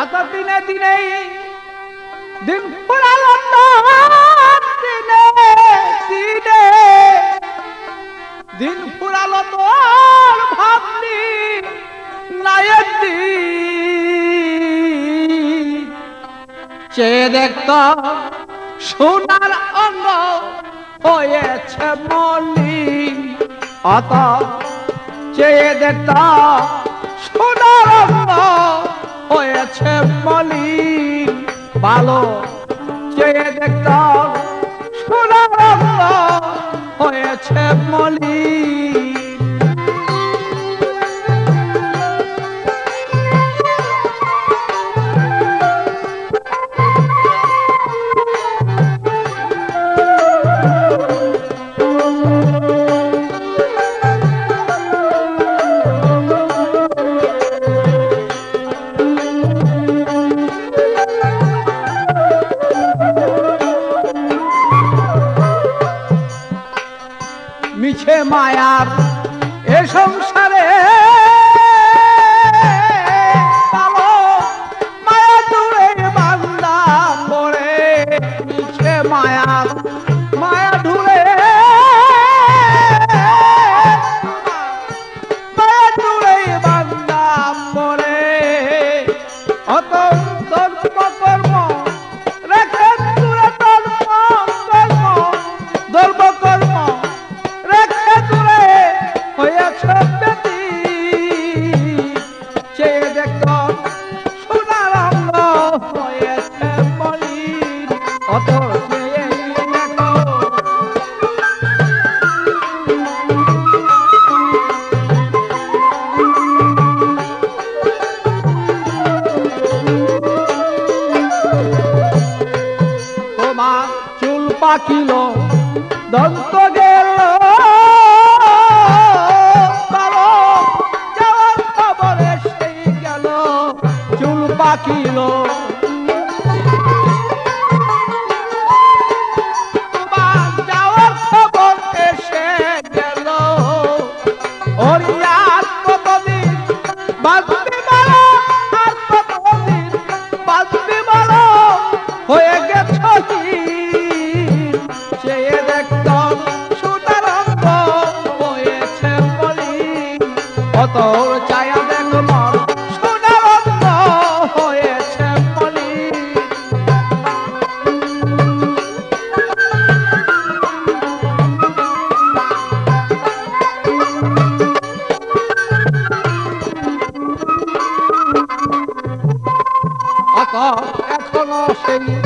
অত দিনে দিনে দিন পুরালো দিনে দিনে দিন পুরালো তোর ভাবনি নায়ক দি দেখত সোনার অঙ্গ হয়েছে মলি। অত চেয়ে দেখত সোনার ভালো চেয়ে দেখতাম সোনা হয়েছে মলি সে মায়ার এ সংসারে পাখিল দন্ত তোর ছায়া দেখ হয়েছে মলি এখনও সেই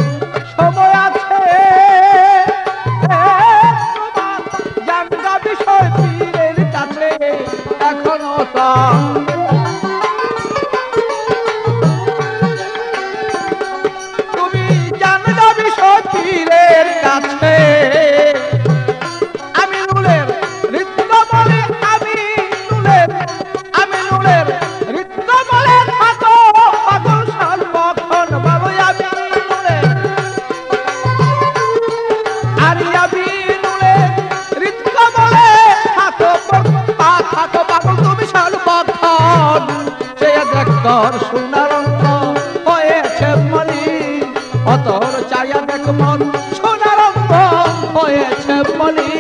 থাকো পাগল তুমি শাল পাথর সে দেখ তোর সোনার অঙ্ক হয়েছে মনি। অতর চাইয়া দেখ মন, সোনার অঙ্ক হয়েছে মনি।